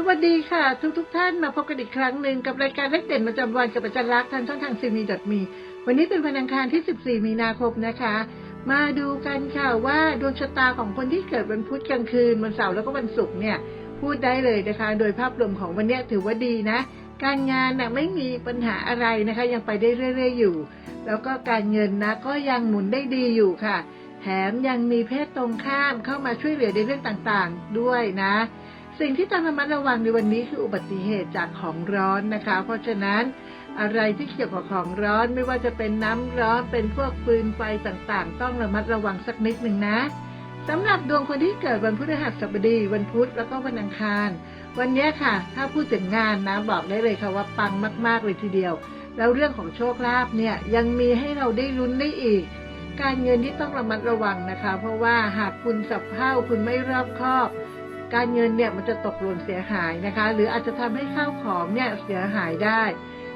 สวัสดีค่ะ ทุกทุกท่านมาพบกันอีกครั้งหนึ่งกับรายการเลขเด่นประจำวันกับอาจารย์ลักษณ์ทางช่องทางซีมีดมีวันนี้เป็นวันอังคารที่ 14 มีนาคมนะคะ มาดูกันค่ะว่าดวงชะตาของคนที่เกิดวันพุธกลางคืนวันเสาร์แล้วก็วันศุกร์เนี่ยพูดได้เลยนะคะ โดยภาพรวมของวันนี้ถือว่าดีนะ การงานน่ะไม่มีปัญหาอะไรนะคะ ยังไปได้เรื่อย ๆ อยู่ แล้วก็การเงินนะก็ยังหมุนได้ดีอยู่ค่ะ แถมยังมีเพศตรงข้ามเข้ามาช่วยเหลือในเรื่องต่างๆ ด้วยนะ สิ่งที่ต้องระมัดระวังในวันนี้คืออุบัติเหตุจากของร้อนนะคะ เพราะฉะนั้นอะไรที่เกี่ยวกับของร้อนไม่ว่าจะเป็นน้ำร้อนเป็นพวกฟืนไฟต่างๆ ต้องระมัดระวังสักนิดหนึ่งนะสำหรับดวงคนที่เกิดวันพฤหัสบดี วันพุธแล้วก็วันอังคาร วันเนี้ยค่ะ ถ้าพูดถึงงานนะบอกได้เลยค่ะว่าปังมากๆเลยทีเดียว แล้วเรื่องของโชคลาภเนี่ยยังมีให้เราได้ลุ้นได้อีก การเงินที่ต้องระมัดระวังนะคะ เพราะว่าหากคุณสับเพร่าคุณไม่รอบคอบ การเงินเนี่ยมันจะตกหล่นเสียหายนะคะ หรืออาจจะทำให้ข้าวของเนี่ยเสียหายได้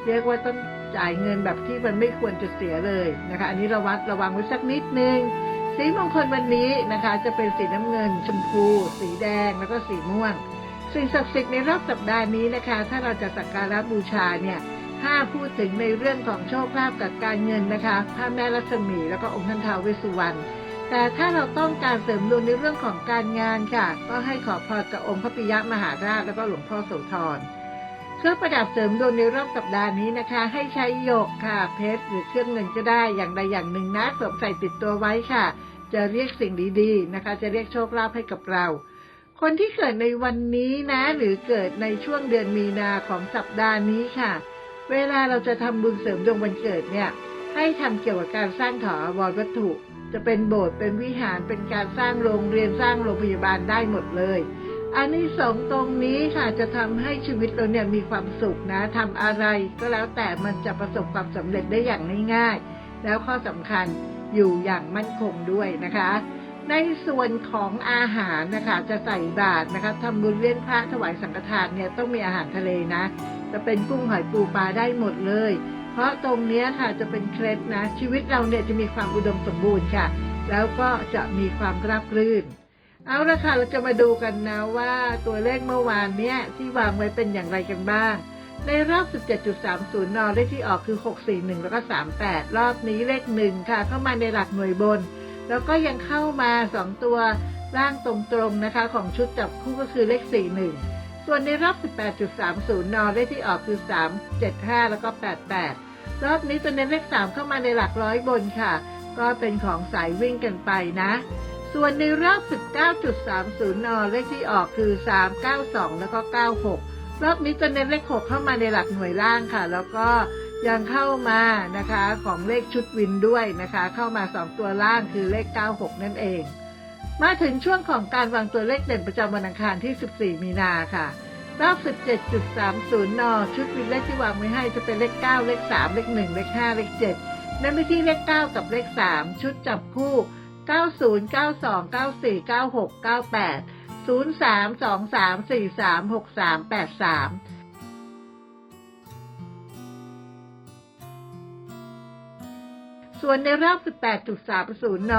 เรียกว่าต้องจ่ายเงินแบบที่มันไม่ควรจะเสียเลยนะคะ อันนี้ระวัดระวังไว้สักนิดนึงสีมงคลวันนี้นะคะ จะเป็นสีน้ำเงิน ชมพู สีแดงแล้วก็สีม่วงสิ่งศักดิ์สิทธิ์ในรอบสัปดาห์นี้นะคะ ถ้าเราจะสักการะบูชาเนี่ยถ้าพูดถึงในเรื่องของโชคลาภกับการเงินนะคะพระแม่รัศมีแล้วก็องค์ท่านท้าวเวสสุวรรณ แต่ถ้าเราต้องการเสริมดวงในเรื่องของการงานค่ะ ก็ให้ขอพรกับองค์พระปิยมหาราชแล้วก็หลวงพ่อโสธรเครื่องประดับเสริมดวงในรอบสัปดาห์นี้นะคะ ให้ใช้หยกค่ะ เพชรหรือเครื่องเงินก็ได้อย่างใดอย่างหนึ่งนะสวมใส่ติดตัวไว้ค่ะ จะเรียกสิ่งดีๆนะคะ จะเรียกโชคลาภให้กับเรา คนที่เกิดในวันนี้นะ หรือเกิดในช่วงเดือนมีนาของสัปดาห์นี้ค่ะ เวลาเราจะทำบุญเสริมดวงวันเกิดเนี่ย ให้ทำเกี่ยวกับการสร้างถาวรวัตถุ จะเป็นโบสถ์เป็นวิหารเป็นการสร้างโรงเรียนสร้างโรงพยาบาลได้หมดเลยอันนี้สองตรงนี้ค่ะจะทำให้ชีวิตเราเนี่ยมีความสุขนะทำอะไรก็แล้วแต่มันจะประสบความสำเร็จได้อย่างง่ายๆ แล้วข้อสำคัญอยู่อย่างมั่นคงด้วยนะคะ ในส่วนของอาหารนะคะจะใส่บาตรนะคะทำบุญเลี้ยงพระถวายสังฆทานเนี่ยต้องมีอาหารทะเลนะ จะเป็นกุ้งหอยปูปลาได้หมดเลย เพราะตรงนี้ค่ะจะเป็นเคล็ดนะ ชีวิตเราเนี่ยจะมีความอุดมสมบูรณ์ค่ะ แล้วก็จะมีความราบรื่น เอาละค่ะเราจะมาดูกันนะว่าตัวเลขเมื่อวานเนี้ยที่วางไว้เป็นอย่างไรกันบ้าง ในรอบ 17.30 นเลขที่ออกคือ 641 แล้วก็ 38 รอบนี้เลข1ค่ะ เข้ามาในหลักหน่วยบน แล้วก็ยังเข้ามา 2 ตัวร่างตรงๆนะคะ ของชุดจับคู่ก็คือเลข 41 ส่วนในรอบ 18.30นเลขที่ออกคือ 375 แล้วก็ 88 รอบนี้ตัวเน้นเลข 3 เข้ามาในหลักร้อยบนค่ะ ก็เป็นของสายวิ่งกันไปนะ ส่วนในรอบ 19.30นเลขที่ออกคือ 392 แล้วก็ 96 รอบนี้ตัวเน้นเลข 6 เข้ามาในหลักหน่วยล่างค่ะ แล้วก็ยังเข้ามานะคะของเลขชุดวินด้วยนะคะ เข้ามา 2 ตัวล่างคือเลข 96 นั่นเอง มาถึงช่วงของการวางตัวเลขเด่นประจำวันอังคารที่ 14 มีนาค่ะ รอบ 17.30 น ชุดวินเลขที่วางไว้ให้จะเป็นเลข 9 เลข 3 เลข 1 เลข 5 เลข7นั่นไปที่เลข 9 กับเลข 3 ชุดจับคู่ 90 92 94 96 98 03 23 43 63 83ส่วนในรอบ 18.30 น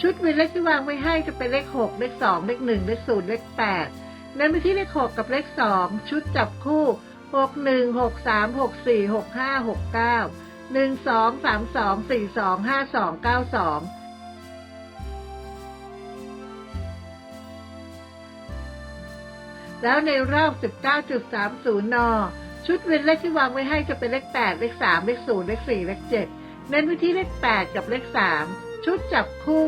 ชุดวินเลขที่วางไว้ให้จะเป็นเลขหกเลขสองเลขหนึ่งเลขศูนย์เลขแปดเน้นไปที่เลขหกกับเลขสองชุดจับคู่หกหนึ่งหกสามหกสี่หกห้าหกเก้าหนึ่งสองสามสองสี่สองห้าสองเก้าสองแล้วในรอบ 19.30นอชุดเวินเลขที่วางไว้ให้จะเป็นเลข 8 เลข 3 เลข 0 เลข 4 เลข 7 เน้นไปที่เลข 8 กับเลข 3 ชุดจับคู่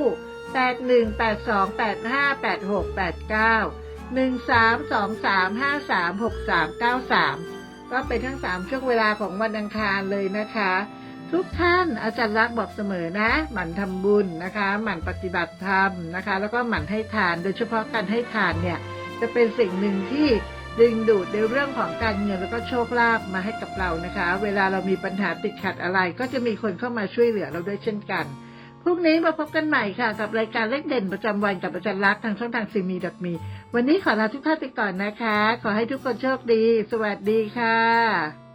81 82 85 86 89 13 23 53 63 93 ก็เป็นทั้ง 3 ช่วงเวลาของวันอังคารเลยนะคะ ทุกท่านอาจารย์รักบอกเสมอนะ หมั่นทำบุญนะคะ หมั่นปฏิบัติธรรมนะคะ แล้วก็หมั่นให้ทาน โดยเฉพาะการให้ทานเนี่ย จะเป็นสิ่งหนึ่งที่ดึงดูดในเรื่องของการเงินแล้วก็โชคลาภมาให้กับเรานะคะ เวลาเรามีปัญหาติดขัดอะไร ก็จะมีคนเข้ามาช่วยเหลือเราด้วยเช่นกัน พรุ่งนี้มาพบกันใหม่ค่ะ กับรายการเลขเด่นประจำวันกับอาจารย์รักทางช่องทางซีมีดมี วันนี้ขอลาทุกท่านไปก่อนนะคะ ขอให้ทุกคนโชคดี สวัสดีค่ะ